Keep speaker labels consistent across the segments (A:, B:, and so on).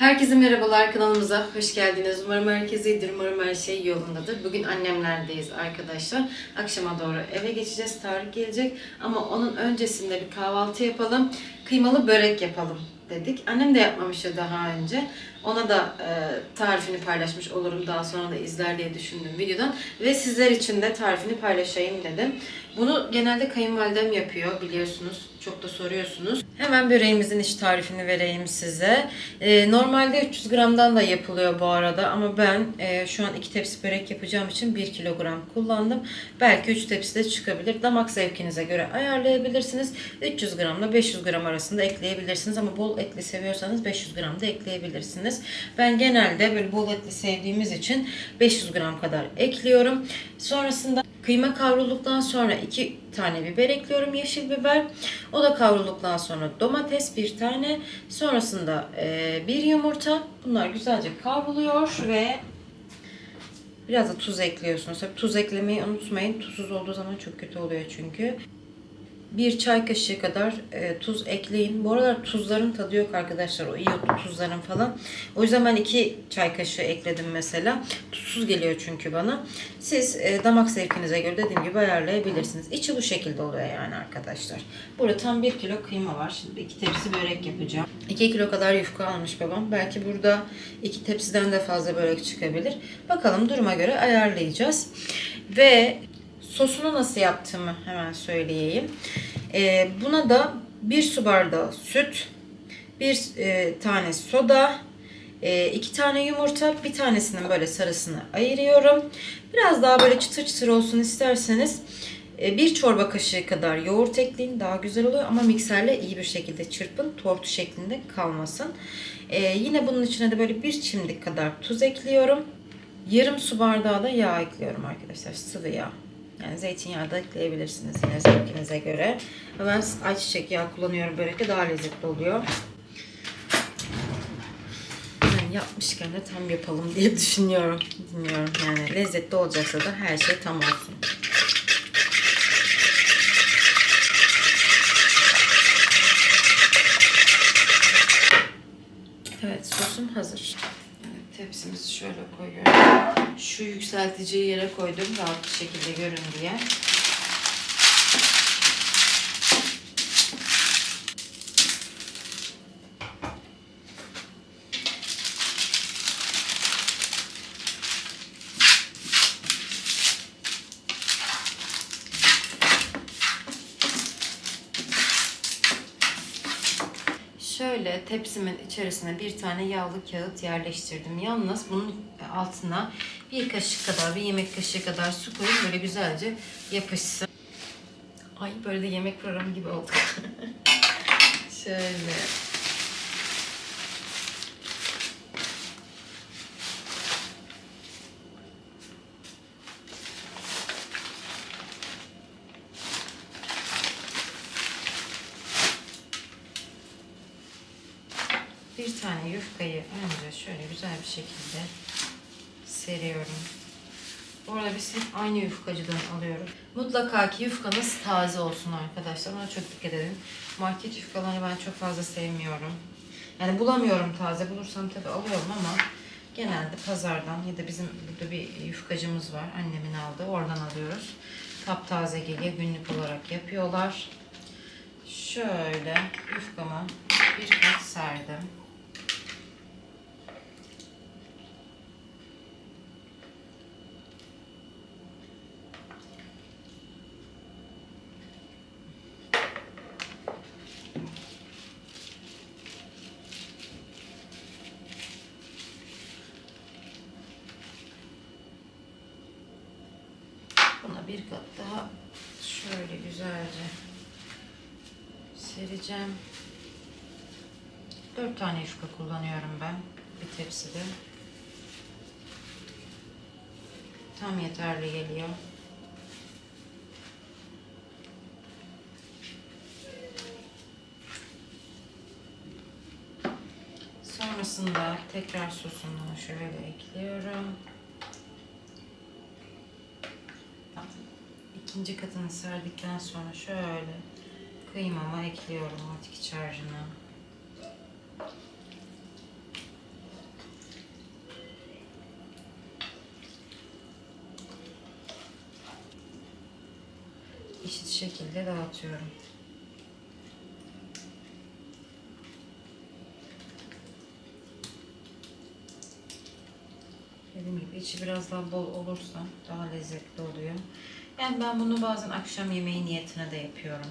A: Herkese merhabalar kanalımıza hoş geldiniz. Umarım herkes iyidir, umarım her şey yolundadır. Bugün annemlerdeyiz arkadaşlar. Akşama doğru eve geçeceğiz, Tarık gelecek. Ama onun öncesinde bir kahvaltı yapalım, kıymalı börek yapalım dedik. Annem de yapmamıştı daha önce. Ona da e, tarifini paylaşmış olurum daha sonra da izler diye düşündüm videodan. Ve sizler için de tarifini paylaşayım dedim. Bunu genelde kayınvalidem yapıyor biliyorsunuz. Çok da soruyorsunuz. Hemen böreğimizin iç tarifini vereyim size. Ee, normalde 300 gramdan da yapılıyor bu arada ama ben e, şu an 2 tepsi börek yapacağım için 1 kilogram kullandım. Belki 3 tepsi de çıkabilir. Damak zevkinize göre ayarlayabilirsiniz. 300 gramla 500 gram arasında ekleyebilirsiniz ama bol etli seviyorsanız 500 gram da ekleyebilirsiniz. Ben genelde böyle bol etli sevdiğimiz için 500 gram kadar ekliyorum. Sonrasında Kıyma kavrulduktan sonra 2 tane biber ekliyorum yeşil biber. O da kavrulduktan sonra domates bir tane. Sonrasında e, bir yumurta. Bunlar güzelce kavruluyor ve biraz da tuz ekliyorsunuz. Tabii tuz eklemeyi unutmayın. Tuzsuz olduğu zaman çok kötü oluyor çünkü. Bir çay kaşığı kadar e, tuz ekleyin. Bu aralar tuzların tadı yok arkadaşlar. O iyotlu tuzların falan. O yüzden ben iki çay kaşığı ekledim mesela. Tuzsuz geliyor çünkü bana. Siz e, damak zevkinize göre dediğim gibi ayarlayabilirsiniz. İçi bu şekilde oluyor yani arkadaşlar. Burada tam 1 kilo kıyma var. Şimdi iki tepsi börek yapacağım. 2 kilo kadar yufka almış babam. Belki burada iki tepsiden de fazla börek çıkabilir. Bakalım duruma göre ayarlayacağız. Ve Sosunu nasıl yaptığımı hemen söyleyeyim. Ee, buna da bir su bardağı süt, bir e, tane soda, e, iki tane yumurta, bir tanesinin böyle sarısını ayırıyorum. Biraz daha böyle çıtır çıtır olsun isterseniz e, bir çorba kaşığı kadar yoğurt ekleyin. Daha güzel oluyor ama mikserle iyi bir şekilde çırpın. Tortu şeklinde kalmasın. E, yine bunun içine de böyle bir çimdik kadar tuz ekliyorum. Yarım su bardağı da yağ ekliyorum arkadaşlar. Sıvı yağ. Yani zeytinyağı da ekleyebilirsiniz yine zevkinize göre. Ben ayçiçek yağı kullanıyorum börekte daha lezzetli oluyor. Yani yapmışken de tam yapalım diye düşünüyorum. Dinliyorum yani lezzetli olacaksa da her şey tam olsun. Evet sosum hazır. Tepsimizi şöyle koyuyorum. Şu yükselticiyi yere koydum rahat bir şekilde görün diye. Tepsimin içerisine bir tane yağlı kağıt yerleştirdim. Yalnız bunun altına bir kaşık kadar, bir yemek kaşığı kadar su koyun böyle güzelce yapışsın. Ay böyle de yemek programı gibi olduk. Şöyle. Tane yufkayı önce şöyle güzel bir şekilde seriyorum. Bu arada biz hep aynı yufkacıdan alıyoruz. Mutlaka ki yufkanız taze olsun arkadaşlar. Ona çok dikkat edin. Market yufkalarını ben çok fazla sevmiyorum. Yani bulamıyorum taze. Bulursam tabii alıyorum ama genelde pazardan ya da bizim burada bir yufkacımız var. Annemin aldığı. Oradan alıyoruz. Taptaze geliyor. Günlük olarak yapıyorlar. Şöyle yufkamı bir kat serdim. Buna bir kat daha şöyle güzelce sereceğim. Dört tane yufka kullanıyorum ben bir tepside. Tam yeterli geliyor. Sonrasında tekrar sosunu şöyle ekliyorum. İkinci katını serdikten sonra şöyle kıymama ekliyorum matik çarjını. Eşit şekilde dağıtıyorum. Dediğim gibi içi biraz daha bol olursa daha lezzetli oluyor. Yani ben bunu bazen akşam yemeği niyetine de yapıyorum.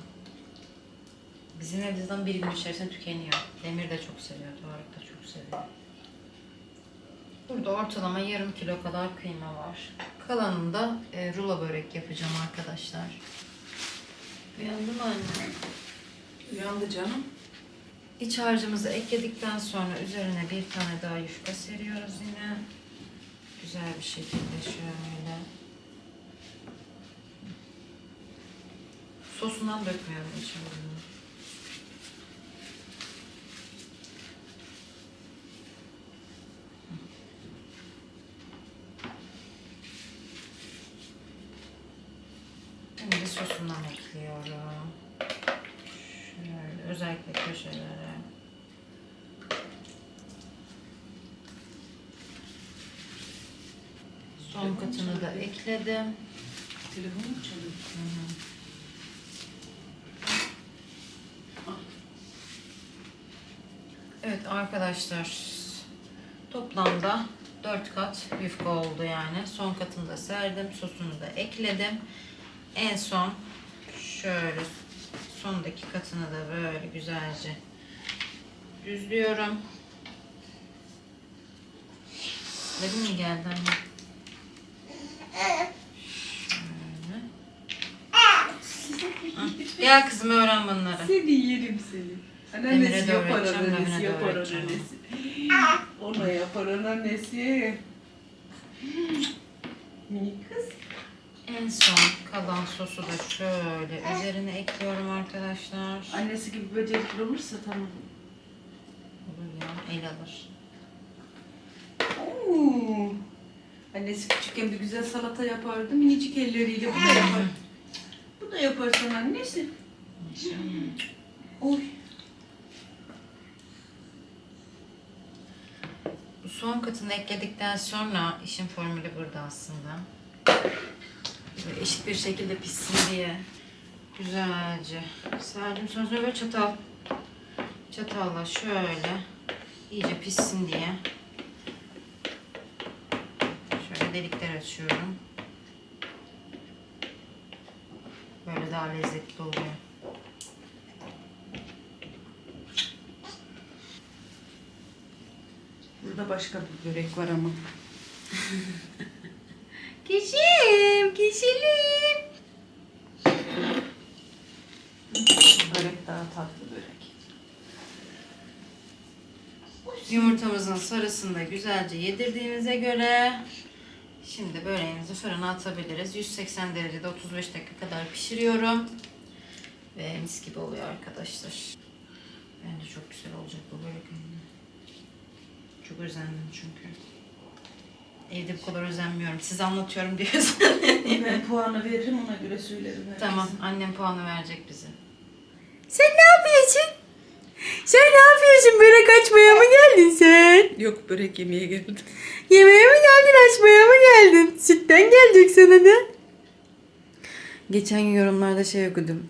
A: Bizim evde zaten bir gün içerisinde tükeniyor. Demir de çok seviyor, Tarık da çok seviyor. Burada ortalama yarım kilo kadar kıyma var. Kalanında e, rulo börek yapacağım arkadaşlar. Uyandı mı anne?
B: Uyandı canım.
A: İç harcımızı ekledikten sonra üzerine bir tane daha yufka seriyoruz yine. Güzel bir şekilde şöyle. Sosundan dökmüyorum içine bunu. Şimdi sosundan ekliyorum. Şöyle özellikle köşelere. Son katını da ekledim.
B: Telefon mu çalıyor?
A: Evet arkadaşlar toplamda 4 kat yufka oldu yani. Son katını da serdim. Sosunu da ekledim. En son şöyle sondaki katını da böyle güzelce düzlüyorum. Dedim mi geldi anne? Gel kızım öğren bunları.
B: Seni yerim seni.
A: Demir'e
B: Anneannesi
A: de
B: yapar
A: öğreteceğim, Demir'e
B: anneannesi
A: de
B: yapar
A: öğreteceğim.
B: anneannesi. Ona yapar anneannesi. Minik kız.
A: En son kalan sosu da şöyle üzerine ekliyorum arkadaşlar.
B: Annesi gibi becerikli olursa tamam.
A: Olur ya el alır.
B: Oo. Annesi küçükken bir güzel salata yapardı. Minicik elleriyle bu da yapar. Bu da yapar sana annesi. Oy.
A: Son katını ekledikten sonra işin formülü burada aslında. Böyle eşit bir şekilde pişsin diye güzelce serdim. Sonra böyle çatal çatalla şöyle iyice pişsin diye şöyle delikler açıyorum. Böyle daha lezzetli oluyor.
B: Burada başka bir börek var ama.
A: Kişim, kişilim.
B: Börek daha tatlı börek.
A: Yumurtamızın sarısını da güzelce yedirdiğimize göre şimdi böreğimizi fırına atabiliriz. 180 derecede 35 dakika kadar pişiriyorum. Ve mis gibi oluyor arkadaşlar. Bence çok güzel olacak bu börek. Çok özendim çünkü. Evde bu kadar özenmiyorum. Size anlatıyorum diyorsun.
B: Ben puanı veririm ona göre söylerim. herkese.
A: tamam annem puanı verecek bize.
C: Sen ne yapıyorsun? Sen ne yapıyorsun? Börek açmaya mı geldin sen?
B: Yok börek yemeye geldim.
C: Yemeğe mi geldin, açmaya mı geldin? Sütten gelecek sana da. Geçen gün yorumlarda şey okudum.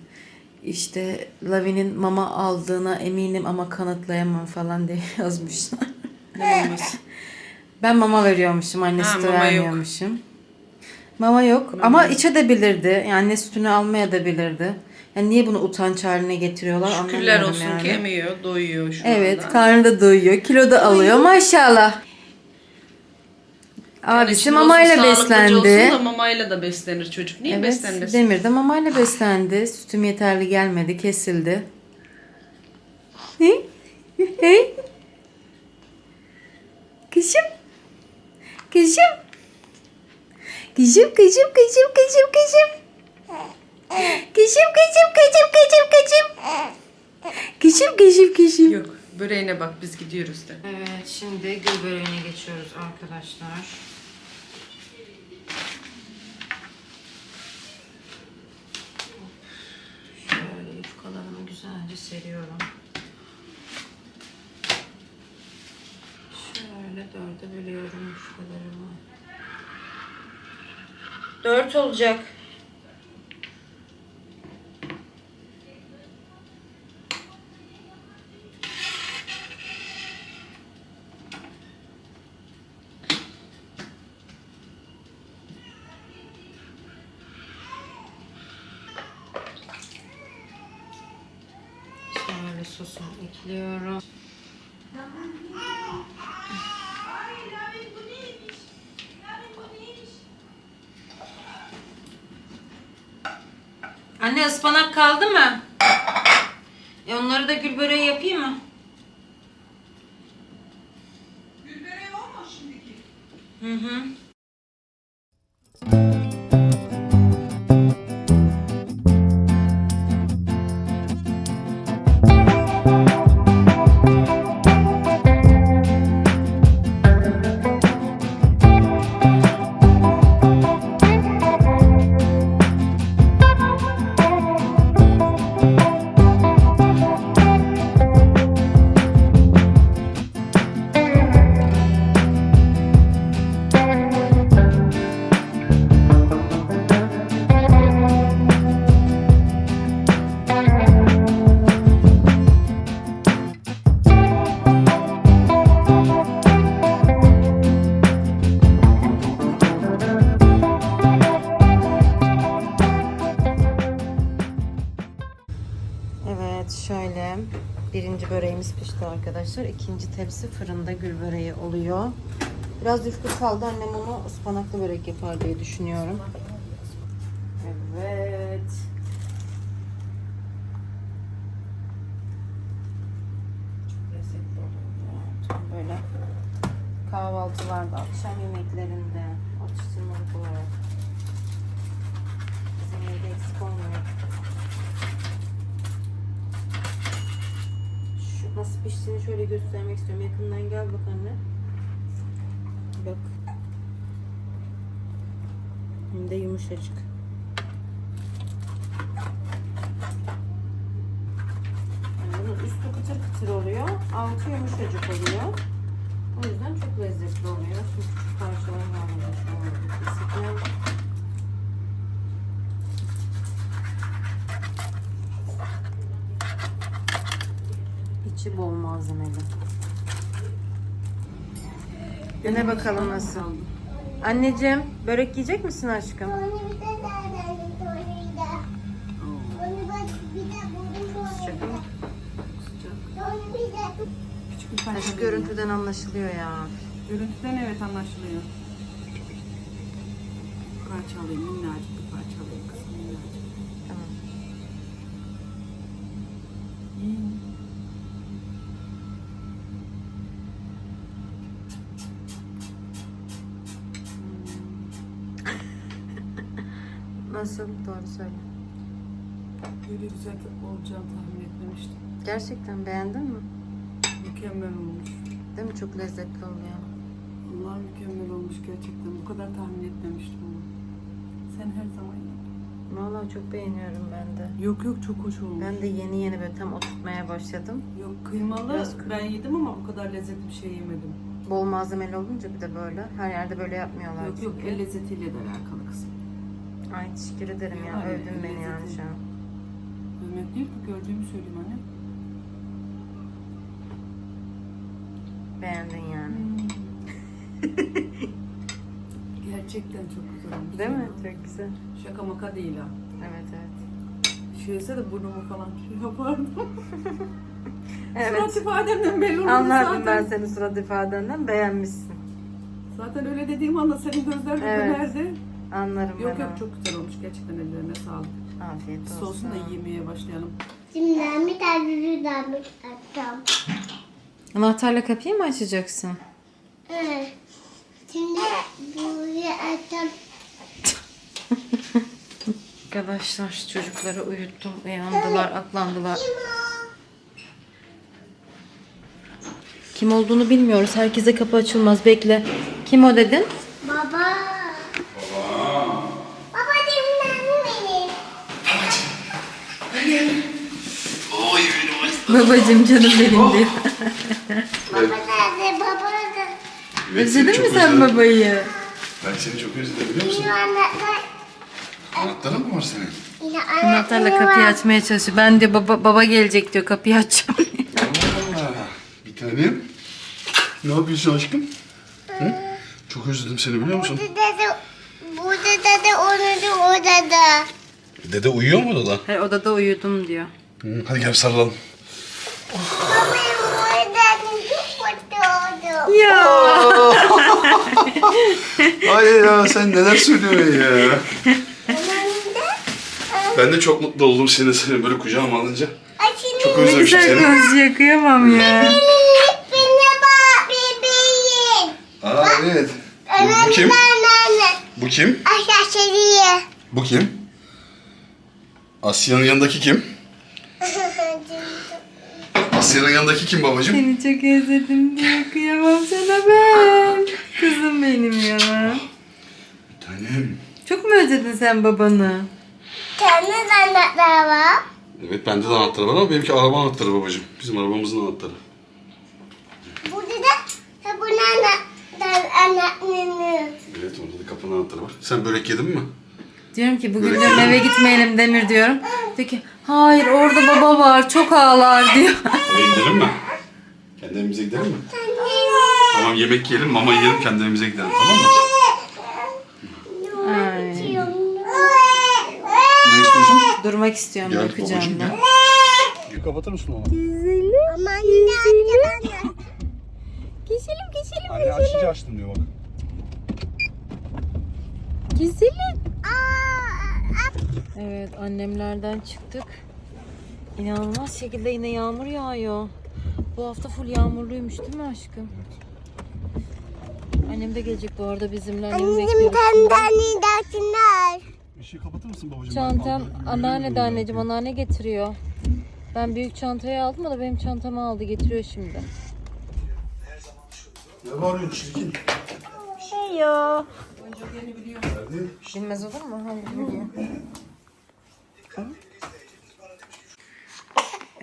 C: İşte Lavi'nin mama aldığına eminim ama kanıtlayamam falan diye yazmışlar.
B: Ne.
C: Ben mama veriyormuşum, anne
B: Ha,
C: sütü
B: mama yok.
C: vermiyormuşum. Mama yok ama içebilirdi. Yani anne sütünü almaya da bilirdi. Yani niye bunu utanç haline getiriyorlar
B: Şükürler
C: anlamıyorum
B: olsun
C: yani.
B: ki emiyor, doyuyor şu
C: Evet,
B: anda.
C: karnı da doyuyor, kilo da alıyor maşallah. Abisi
B: Şimdi
C: mamayla
B: sağlıklıca
C: beslendi.
B: Olsun da mamayla da beslenir çocuk. Niye
C: Evet,
B: beslenmesin?
C: Demir de mamayla beslendi. Sütüm yeterli gelmedi, kesildi. He? He? Kızım. Kızım. Kızım, kızım, kızım, kızım, kızım. Kızım, kızım, kızım, kızım, kızım. Kızım, kızım, kızım.
B: Yok, böreğine bak biz gidiyoruz de.
A: Evet şimdi gül böreğine geçiyoruz arkadaşlar. Şöyle yufkalarımı güzelce seriyorum. Şöyle dörde bölüyorum yufkalarımı. Dört olacak. sosunu ekliyorum. Anne ıspanak kaldı mı? E onları da gül böreği yapayım mı?
B: Gül böreği olma şimdiki.
A: Hı hı. Arkadaşlar. İkinci tepsi fırında gül böreği oluyor. Biraz yufka kaldı. Annem onu ıspanaklı börek yapar diye düşünüyorum. Evet. Böyle kahvaltılarda, akşam yemeklerinde atıştırmalık olarak. Bizim evde eksik olmuyor. Şu nasıl piştiğini şöyle göstermek istiyorum. Yakından gel bak anne. Bak. Hem de yumuşacık. Yani bunun üstü kıtır kıtır oluyor. Altı yumuşacık oluyor. O yüzden çok lezzetli oluyor. Şimdi küçük parçalar var burada şu an. Kesinlikle. İçi bol malzemeli. Dene bakalım nasıl. Anneciğim börek yiyecek misin aşkım? Şu görüntüden anlaşılıyor ya.
B: Görüntüden evet anlaşılıyor. Parça alayım, minnacık bir parça alayım kızım, minnacık.
A: Nasıl? Doğru söyle.
B: Böyle güzel olacağını tahmin etmemiştim.
A: Gerçekten beğendin mi?
B: Mükemmel olmuş.
A: Değil mi? Çok lezzetli oluyor.
B: Allah mükemmel olmuş gerçekten. Bu kadar tahmin etmemiştim onu. Sen her zaman yap.
A: Vallahi çok beğeniyorum ben de.
B: Yok yok çok hoş olmuş.
A: Ben de yeni yeni böyle tam oturtmaya başladım.
B: Yok kıymalı
A: Biraz kı-
B: ben yedim ama bu kadar lezzetli bir şey yemedim.
A: Bol malzemeli olunca bir de böyle. Her yerde böyle yapmıyorlar
B: Yok yok
A: çünkü.
B: el lezzetiyle de alakalı.
A: Ay teşekkür ederim ya.
B: Yani
A: Övdün beni yani şu an.
B: Övmek değil ki gördüğümü söyleyeyim anne.
A: Beğendin yani.
B: Gerçekten çok güzel olmuş.
A: Değil mi? Çok güzel.
B: Şaka maka değil ha.
A: Evet evet.
B: Şöylese de burnumu falan şey yapardım.
A: Evet.
B: Surat ifademden belli oluyor
A: Anladım
B: zaten.
A: ben senin surat ifadenden. Beğenmişsin.
B: Zaten öyle dediğim anda senin gözler de
A: Evet.
B: dönerdi.
A: Anlarım
B: Yok
A: ben
B: yok
A: onu.
B: çok güzel olmuş. Gerçekten ellerine sağlık.
A: Afiyet olsun.
B: Sosunu da yemeye başlayalım.
D: Şimdi bir tane düdüğünden bir.
A: Anahtarla kapıyı mı açacaksın?
D: Evet. Şimdi burayı açacağım.
A: Arkadaşlar çocukları uyuttum. Uyandılar, aklandılar. Kim olduğunu bilmiyoruz. Herkese kapı açılmaz. Bekle. Kim o dedin?
D: Baba. Baba dinlen beni.
A: Babacım canım benim diyor.
D: Baba nerede? Baba nerede?
E: Evet, seni
A: Özledin mi
E: çok
A: sen
E: özledim.
A: babayı?
E: Ben seni çok özledim biliyor musun? Anahtarın mı var senin?
A: Anahtarla kapıyı açmaya çalışıyor. Ben diyor baba, baba gelecek diyor kapıyı açacağım.
E: Allah Allah. Bir tanem. Ne yapıyorsun aşkım? Hı? Çok özledim seni biliyor musun?
D: Burada dede, burada dede, onu da odada.
E: Dede uyuyor mu odada?
A: Her odada uyudum diyor.
E: Hı, hadi gel sarılalım.
C: Ya.
E: Ay ya sen neler söylüyorsun ya. Ben de çok mutlu oldum seni seni böyle kucağıma alınca. Çok
C: Ne güzel
E: seni.
C: gözlüyor ya.
E: Aa evet. Bu, bu kim? Bu kim? Bu kim? Asya'nın yanındaki kim? Asya'nın yanındaki kim babacığım?
C: Seni çok özledim diye kıyamam sana ben. Kızım benim ya.
E: Bir tanem.
C: Çok mu özledin sen babanı?
D: Kendi anlatlar var.
E: Evet bende de anahtarı var ama benimki araba anahtarı babacığım. Bizim arabamızın anahtarı.
D: Burada da bunu anlatlar anlatmıyor.
E: Evet orada da kapının anahtarı var. Sen börek yedin mi?
C: Diyorum ki bugün diyorum eve gitmeyelim Demir diyorum. Diyor ki hayır orada baba var çok ağlar diyor.
E: Oraya gidelim mi? Kendi evimize gidelim mi? Tamam yemek yiyelim, mama yiyelim, kendi evimize gidelim tamam mı?
C: Ay,
E: Ne istiyorsun?
C: durmak istiyorum
E: Gel
C: bakacağım
E: babacığım
C: ben.
E: gel. Kapatır mısın onu?
D: Ama yine arkadan da.
C: Geçelim geçelim
E: Anne açınca açtım diyor bak.
C: Güzelim.
D: Aa,
C: Evet annemlerden çıktık. İnanılmaz şekilde yine yağmur yağıyor. Bu hafta full yağmurluymuş değil mi aşkım? Annem de gelecek bu arada bizimle. Annemi
D: Annem
C: bekliyoruz.
D: Tandani dersinler.
E: kapatır mısın babacığım?
C: Çantam anneanne de anneciğim anneanne getiriyor. Ben büyük çantayı aldım o da benim çantamı aldı getiriyor şimdi.
E: Ne bağırıyorsun çirkin?
C: Şey ya. Bilmez olur mu? Hangi biliyor?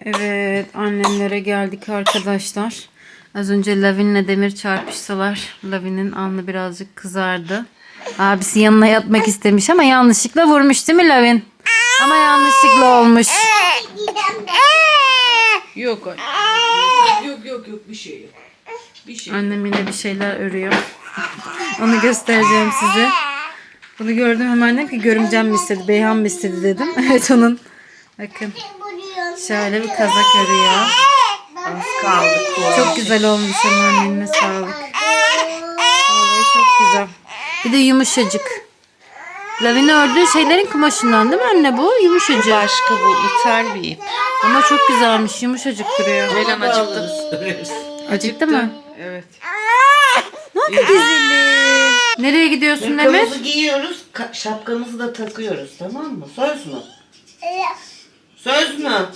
C: Evet annemlere geldik arkadaşlar. Az önce Lavin'le Demir çarpışsalar. Lavin'in alnı birazcık kızardı. Abisi yanına yatmak istemiş ama yanlışlıkla vurmuş değil mi Lavin? Ama yanlışlıkla olmuş.
B: Yok. Yok yok yok bir şey yok. Bir şey.
C: Annem yine bir şeyler örüyor. Onu göstereceğim size. Bunu gördüm hemen dedim ki görümcem mi istedi, Beyhan mı istedi dedim. Evet onun. Bakın şöyle bir kazak örüyor.
B: Az kaldı.
C: Çok güzel olmuş onun annene sağlık. Vallahi çok güzel. Bir de yumuşacık. Lavin ördüğü şeylerin kumaşından değil mi anne bu? Yumuşacık.
B: Başka bu ithal bir ip.
C: Ama çok güzelmiş. Yumuşacık duruyor.
B: Ceylan acıktı.
C: Acıktı mı?
B: Evet.
C: Ne oldu güzelim? Nereye gidiyorsun Demir?
F: Hırkamızı giyiyoruz, ka- şapkamızı da takıyoruz tamam mı? Söz mü? Söz mü?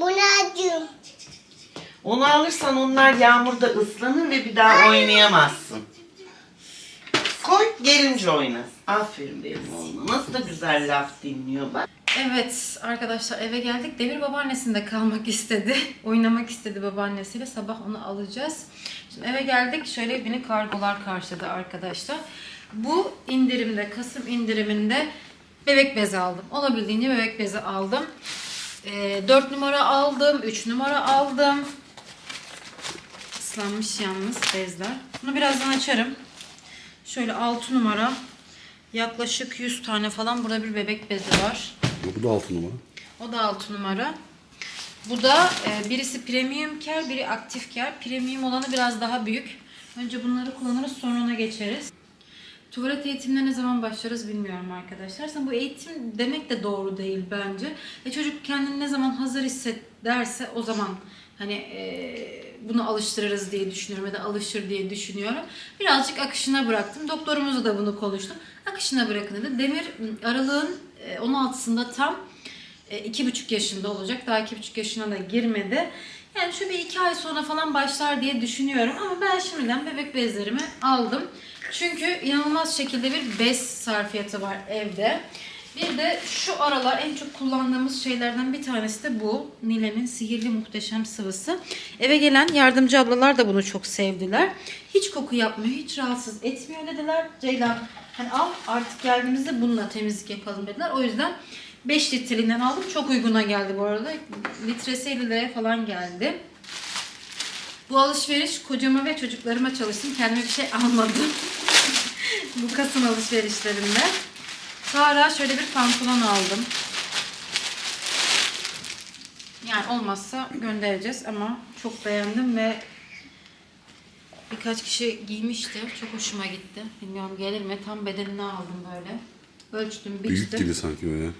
D: Bunu acım.
F: Onu alırsan onlar yağmurda ıslanır ve bir daha oynayamazsın. Koy gelince oynasın. Aferin benim oğluma. Nasıl da güzel laf dinliyor bak.
A: Evet arkadaşlar eve geldik. Demir babaannesinde kalmak istedi. Oynamak istedi babaannesiyle. Sabah onu alacağız. Şimdi eve geldik. Şöyle beni kargolar karşıladı arkadaşlar. Bu indirimde, Kasım indiriminde bebek bezi aldım. Olabildiğince bebek bezi aldım. 4 numara aldım, 3 numara aldım. Islanmış yalnız bezler. Bunu birazdan açarım. Şöyle 6 numara. Yaklaşık 100 tane falan burada bir bebek bezi var.
E: Bu da altı numara.
A: O da 6 numara. Bu da e, birisi premium care, biri aktif care. Premium olanı biraz daha büyük. Önce bunları kullanırız sonra ona geçeriz. Tuvalet eğitimine ne zaman başlarız bilmiyorum arkadaşlar. Aslında bu eğitim demek de doğru değil bence. E çocuk kendini ne zaman hazır hissederse o zaman hani e, bunu alıştırırız diye düşünüyorum ya da alışır diye düşünüyorum. Birazcık akışına bıraktım. Doktorumuzla da bunu konuştum. Akışına bırakın dedi. Demir aralığın e, 16'sında tam e, iki buçuk yaşında olacak. Daha iki buçuk yaşına da girmedi. Yani şu bir iki ay sonra falan başlar diye düşünüyorum. Ama ben şimdiden bebek bezlerimi aldım. Çünkü inanılmaz şekilde bir bez sarfiyatı var evde. Bir de şu aralar en çok kullandığımız şeylerden bir tanesi de bu. Nile'nin sihirli muhteşem sıvısı. Eve gelen yardımcı ablalar da bunu çok sevdiler. Hiç koku yapmıyor, hiç rahatsız etmiyor dediler. Ceylan hani al artık geldiğimizde bununla temizlik yapalım dediler. O yüzden 5 litreliğinden aldım. Çok uyguna geldi bu arada. Litresi 50 liraya falan geldi. Bu alışveriş kocama ve çocuklarıma çalıştım. Kendime bir şey almadım. Bu Kasım alışverişlerinde. Sonra şöyle bir pantolon aldım. Yani olmazsa göndereceğiz ama çok beğendim ve birkaç kişi giymişti. Çok hoşuma gitti. Bilmiyorum gelir mi? Tam bedenini aldım böyle. Ölçtüm, biçtim.
E: Büyük gibi sanki ya.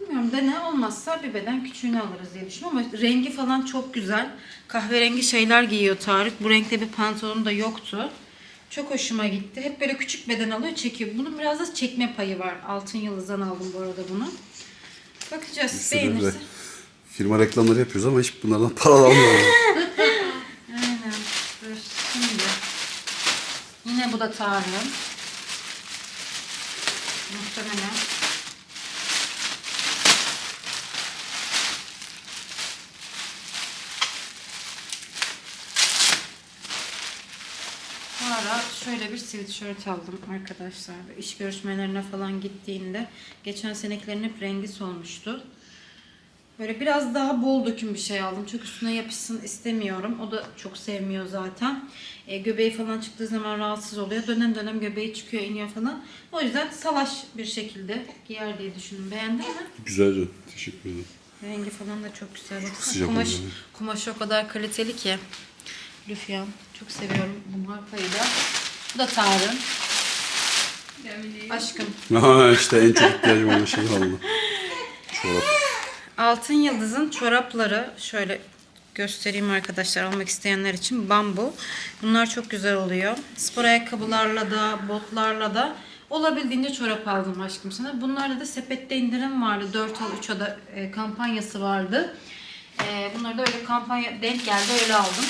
A: Bilmiyorum de ne olmazsa bir beden küçüğünü alırız diye düşünüyorum ama rengi falan çok güzel. Kahverengi şeyler giyiyor Tarık. Bu renkte bir pantolonu da yoktu. Çok hoşuma gitti. Hep böyle küçük beden alıyor, çekiyor. Bunun biraz da çekme payı var. Altın Yıldız'dan aldım bu arada bunu. Bakacağız.
E: sürü
A: Beğenirse.
E: Firma reklamları yapıyoruz ama hiç bunlardan para almıyoruz.
A: Aynen. Dur şimdi. Yine bu da Tarık'ın. Muhtemelen. Ara şöyle bir sweatshirt aldım arkadaşlar. İş görüşmelerine falan gittiğinde geçen senekilerin hep rengi solmuştu. Böyle biraz daha bol döküm bir şey aldım. Çok üstüne yapışsın istemiyorum. O da çok sevmiyor zaten. E, göbeği falan çıktığı zaman rahatsız oluyor. Dönem dönem göbeği çıkıyor, iniyor falan. O yüzden salaş bir şekilde giyer diye düşündüm. Beğendin mi?
E: Güzel canım. Teşekkür ederim.
A: Rengi falan da çok güzel. Baksana,
E: sıcak
A: kumaş,
E: oluyor.
A: kumaşı o kadar kaliteli ki. Lüfyan. Çok seviyorum bu markayı da. Bu da Tarık'ın. Aşkım.
E: Ha işte en çok ihtiyacım olan şey oldu. Çorap.
A: Altın Yıldız'ın çorapları şöyle göstereyim arkadaşlar almak isteyenler için bambu. Bunlar çok güzel oluyor. Spor ayakkabılarla da botlarla da olabildiğince çorap aldım aşkım sana. Bunlarda da sepette indirim vardı. 4 al 3 ada e, kampanyası vardı. E, bunları da öyle kampanya denk geldi öyle aldım.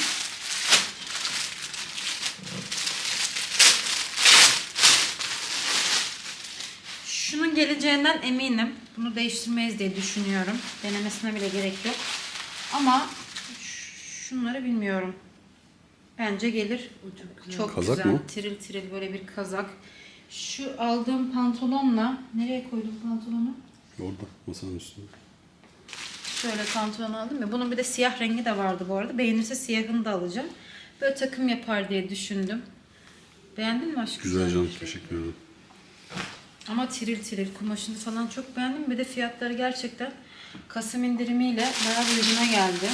A: Geleceğinden eminim. Bunu değiştirmeyiz diye düşünüyorum. Denemesine bile gerek yok. Ama şunları bilmiyorum. Bence gelir. Çok,
E: Kazak
A: güzel.
E: mı?
A: Tiril tiril böyle bir kazak. Şu aldığım pantolonla nereye koydum pantolonu?
E: Orada masanın üstünde.
A: Şöyle pantolon aldım ya. Bunun bir de siyah rengi de vardı bu arada. Beğenirse siyahını da alacağım. Böyle takım yapar diye düşündüm. Beğendin mi aşkım?
E: Güzel canım. Teşekkür ederim.
A: Ama tiril tiril kumaşını falan çok beğendim. Bir de fiyatları gerçekten Kasım indirimiyle bayağı bir uyguna geldi.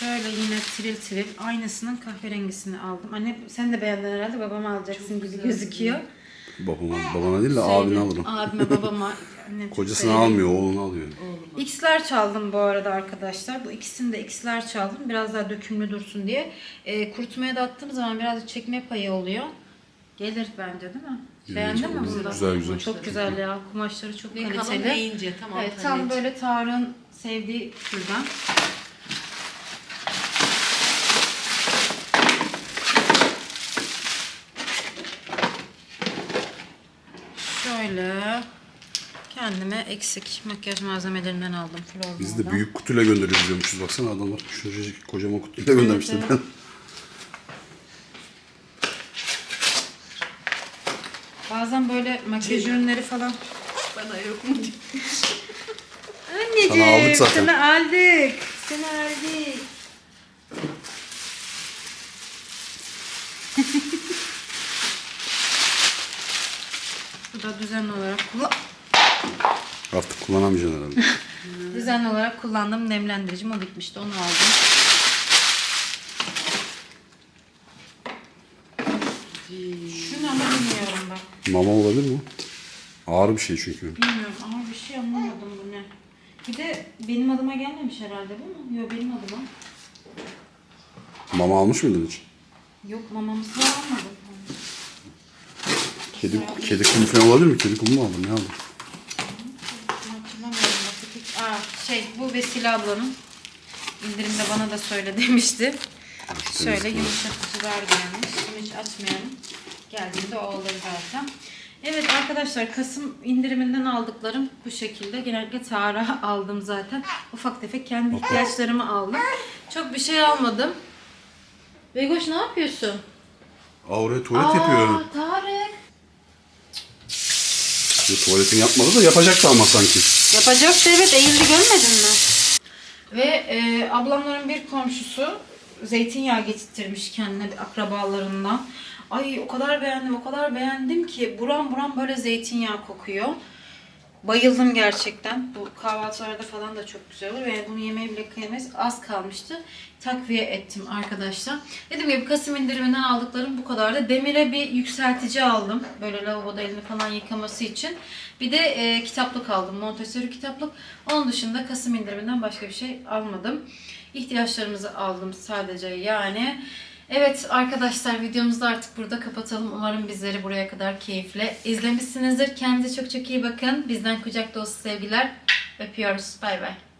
A: Şöyle yine tiril tiril aynısının kahverengisini aldım. Anne sen de beğendin herhalde babama alacaksın gibi gözüküyor.
E: Babama, babana değil de
A: Söyle.
E: abine alırım.
A: Abime babama. annem çok
E: Kocasını
A: severim.
E: almıyor, oğlunu alıyor.
A: X'ler çaldım bu arada arkadaşlar. Bu ikisini de X'ler çaldım. Biraz daha dökümlü dursun diye. E, kurutmaya da attığım zaman biraz da çekme payı oluyor. Gelir bence değil mi? Beğendin mi bunu da?
E: Güzel, güzel.
A: Çok güzel ya. Kumaşları çok
B: Kalın
A: kaliteli.
B: ince tam
A: Evet, tam böyle Tarık'ın sevdiği türden. Şöyle kendime eksik makyaj malzemelerinden aldım. Flormal'dan.
E: Biz de büyük kutuyla gönderiyoruz diyormuşuz. Baksana adamlar şuracık kocaman kutuyla göndermişler.
A: evet. Bazen böyle makyaj ürünleri falan.
B: Bana yok mu diye.
A: Anneciğim
E: Sana aldık zaten.
A: Sana aldık. Sana aldık. Bu da düzenli olarak kullan
E: Artık kullanamayacaksın herhalde.
A: düzenli olarak kullandığım nemlendiricim o bitmişti. Onu aldım. Şunu ama bilmiyorum bak.
E: Mama olabilir mi? Ağır bir şey çünkü.
A: Bilmiyorum ama bir şey anlamadım bu ne. Bir de benim adıma gelmemiş herhalde bu mu? Yok benim adıma.
E: Mama almış mıydın hiç?
A: Yok mamamızı almadım.
E: Kedi, kedi kumu falan olabilir mi? Kedi kumu mu aldın? Ne aldın?
A: Aa, şey bu Vesile ablanın indirimde bana da söyle demişti. Şöyle
E: temiz.
A: yumuşatıcılar gelmiş. Bunu hiç açmayalım. Geldiğinde o olur zaten. Evet arkadaşlar Kasım indiriminden aldıklarım bu şekilde. Genellikle Tara aldım zaten. Ufak tefek kendi ihtiyaçlarımı aldım. Çok bir şey almadım. Begoş ne yapıyorsun?
E: Oraya tuvalet.
A: Aa, Tarık.
E: Bu tuvaletini yapmadı da yapacaktı ama sanki.
A: Yapacaktı evet eğildi görmedin mi? Ve e, ablamların bir komşusu zeytinyağı getirttirmiş kendine bir akrabalarından. Ay o kadar beğendim o kadar beğendim ki buram buram böyle zeytinyağı kokuyor. Bayıldım gerçekten. Bu kahvaltılarda falan da çok güzel olur. Ve bunu yemeye bile kıyamayız. Az kalmıştı. Takviye ettim arkadaşlar. Dediğim gibi Kasım indiriminden aldıklarım bu kadardı. Demir'e bir yükseltici aldım. Böyle lavaboda elini falan yıkaması için. Bir de e, kitaplık aldım. Montessori kitaplık. Onun dışında Kasım indiriminden başka bir şey almadım. İhtiyaçlarımızı aldım sadece yani. Evet arkadaşlar videomuzu artık burada kapatalım. Umarım bizleri buraya kadar keyifle izlemişsinizdir. Kendinize çok çok iyi bakın. Bizden kucak dolusu sevgiler. Öpüyoruz. Bay bay.